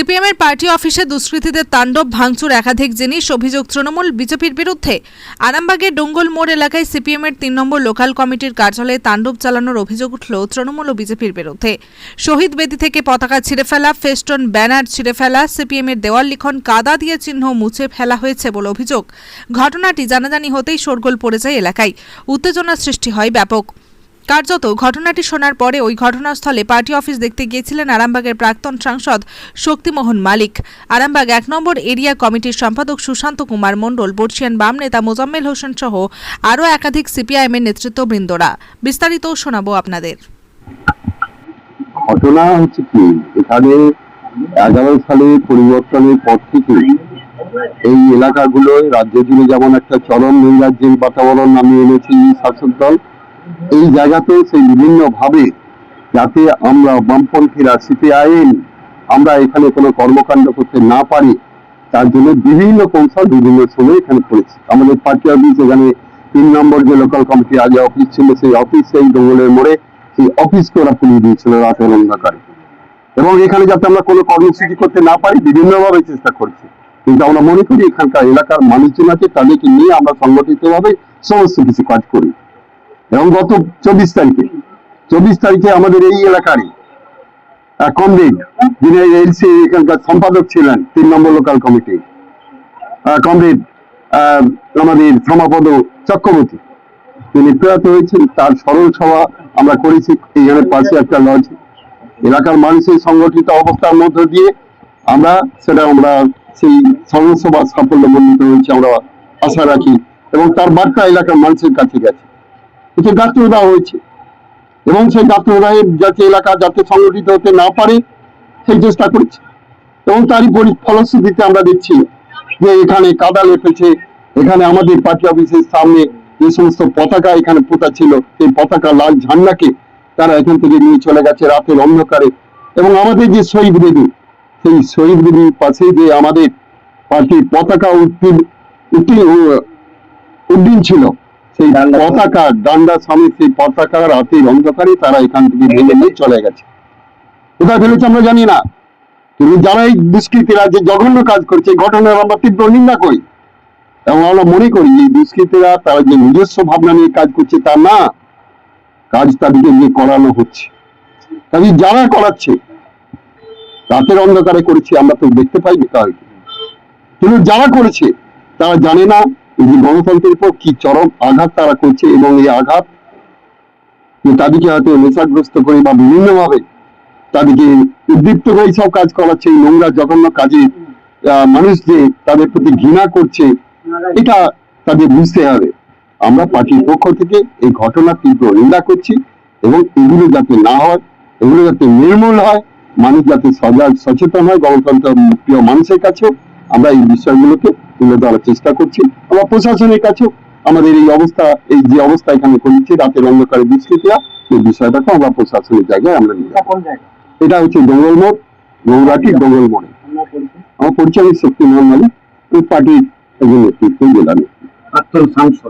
CPM এর party অফিসে দুষ্কৃতীদের তাণ্ডব, ভাঙচুর একাধিক জিনিস, অভিযোগ তৃণমূল বিজেপির বিরুদ্ধে। আরামবাগের ডোঙ্গল মোড় এলাকায় সিপিএমের তিন নম্বর লোকাল কমিটির কার্যালয়ে তাণ্ডব চালানোর অভিযোগ উঠল তৃণমূল ও বিজেপির বিরুদ্ধে। শহীদ বেদি থেকে পতাকা ছিঁড়ে ফেলা, ফেস্টন ব্যানার ছিঁড়ে ফেলা, সিপিএমের দেওয়াল লিখন কাদা দিয়ে চিহ্ন মুছে ফেলা হয়েছে বলে অভিযোগ। ঘটনাটি জানাজানি হতেই শোরগোল পড়ে যায় এলাকায়। উত্তেজনা সৃষ্টি হয় ব্যাপক। কার্যত ঘটনাটি শোনার পরে ওই ঘটনাস্থলে পার্টি অফিস দেখতে গিয়েছিলেন আরামবাগের প্রাক্তন সাংসদ শক্তিমোহন মালিক। আরামবাগ এক নম্বর এরিয়া কমিটির সম্পাদক সুশান্ত কুমার মণ্ডল, বর্ষিয়ান বাম নেতা মোজাম্মেল হোসেন সহ আরও একাধিক সিপিআইএম এর নেতৃত্ববৃন্দরা। বিস্তারিত শোনাবো আপনাদের। ঘটনা হচ্ছে কি? এখানে এগারো সালে পরিবর্তনের পর থেকে এই এলাকাগুলোয় রাজ্য জুড়ে যেমন একটা চরম নৈরাজ্যের বাতাবরণ নামিয়ে এনেছে শাসক দল এই জায়গাতে সেই বিভিন্ন ভাবে যাতে আমরা বামপন্থীরা সিপিআইএম আমরা এখানে কোনো কর্মকাণ্ড করতে না পারি, তার জন্য বিভিন্ন কৌশল বিভিন্ন সময় এখানে করেছি। আমাদের পার্টি অফিস এখানে তিন নম্বর যে লোকাল কমিটি আগে অফিস ছিল, সেই অফিস সেই দোঙ্গলের মোড়ে সেই অফিসকে ওরা পুড়িয়ে দিয়েছিল রাতের অন্ধকারে। এবং এখানে যাতে আমরা কোনো কর্মসূচি করতে না পারি, বিভিন্নভাবে চেষ্টা করছি। কিন্তু আমরা মনে করি এখানকার এলাকার মানুষজন আছে তাদেরকে নিয়ে আমরা সংগঠিতভাবে সমস্ত কিছু কাজ করি। এবং গত চব্বিশ তারিখে চব্বিশ তারিখে আমাদের এই এলাকারই কমরেড যিনি এলসি এখানকার সম্পাদক ছিলেন, তিন নম্বর লোকাল কমিটি কমরেড আমাদের সমাপদ চক্রবর্তী। তিনি প্রয়াত হয়েছেন, তার সরল সভা আমরা করেছি এইখানে পাশে একটা লজ এলাকার মানুষের সংগঠিত অবস্থার মধ্য দিয়ে আমরা সেটা আমরা সেই সরল সভা সাফল্য মণ্ডিত হয়েছে, আমরা আশা রাখি। এবং তার বার্তা এলাকার মানুষের কাছে গেছে। কিছু দেওয়া হয়েছে। এবং সেই গাত্রদায়ের যাতে এলাকা যাতে সংগঠিত হতে না পারে, সেই চেষ্টা করছে। এবং তারই ফলশ্রুতিতে আমরা দেখছি যে এখানে কাদা লেপেছে, এখানে আমাদের পার্টি অফিসের সামনে যে সমস্ত পতাকা এখানে পোতা ছিল সেই পতাকা লাল ঝান্ডাকে তারা এখান থেকে নিয়ে চলে গেছে রাতের অন্ধকারে। এবং আমাদের যে শহীদ বেদী, সেই শহীদ বেদির পাশে যে আমাদের পার্টির পতাকা উত্তীর্ণ উদ্দিন ছিল সেই পতাকা ডান্ডা সমেত সেই পতাকা রাতের অন্ধকারে তারা এখান থেকে ভেঙে নিয়ে চলে গেছে। কোথায় ফেলেছে আমরা জানি না। কিন্তু যারা এই দুষ্কৃতীরা যে জঘন্য কাজ করছে ঘটনার আমরা তীব্র নিন্দা করি। এবং আমরা মনে করি যে দুষ্কৃতীরা তারা যে নিজস্ব ভাবনা নিয়ে কাজ করছে তা না। কাজ তাদেরকে নিয়ে করানো হচ্ছে। কাজে যারা করাচ্ছে রাতের অন্ধকারে করেছি আমরা তো দেখতে পাইনি কাউকে কিন্তু যারা করেছে তারা জানে না এই গণতন্ত্রের উপর কি চরম আঘাত তারা করছে এবং এই আঘাত তাদেরকে হয়তো নেশাগ্রস্ত করে বা বিভিন্ন ভাবে তাদেরকে উদ্দীপ্ত করে সব কাজ করাচ্ছে, এই নোংরা জঘন্য কাজে মানুষ যে তাদের প্রতি ঘৃণা করছে, এটা তাদের বুঝতে হবে। আমরা পার্টির পক্ষ থেকে এই ঘটনা তীব্র নিন্দা করছি এবং এগুলো যাতে না হয়, এগুলো যাতে নির্মূল হয়, মানুষ যাতে সজাগ, সচেতন হয় গণতন্ত্র প্রিয় মানুষের কাছে আমরা এই বিষয়গুলোকে তুলে ধরার চেষ্টা করছি। আমরা প্রশাসনের কাছেও আমাদের এই অবস্থা, এই যে অবস্থা এখানে করেছি রাতের অন্ধকারে দুষ্কৃতীরা এই বিষয়টাকে আমরা প্রশাসনের জায়গায় আমরা নিয়ে এটা হচ্ছে ডোঙ্গল মোড় গৌরাটি ডোঙ্গল মোড়ে। আমার পরিচয় শক্তি মোহন মালিক পার্টির একজন নেতৃত্ব জেলা নেতৃত্ব।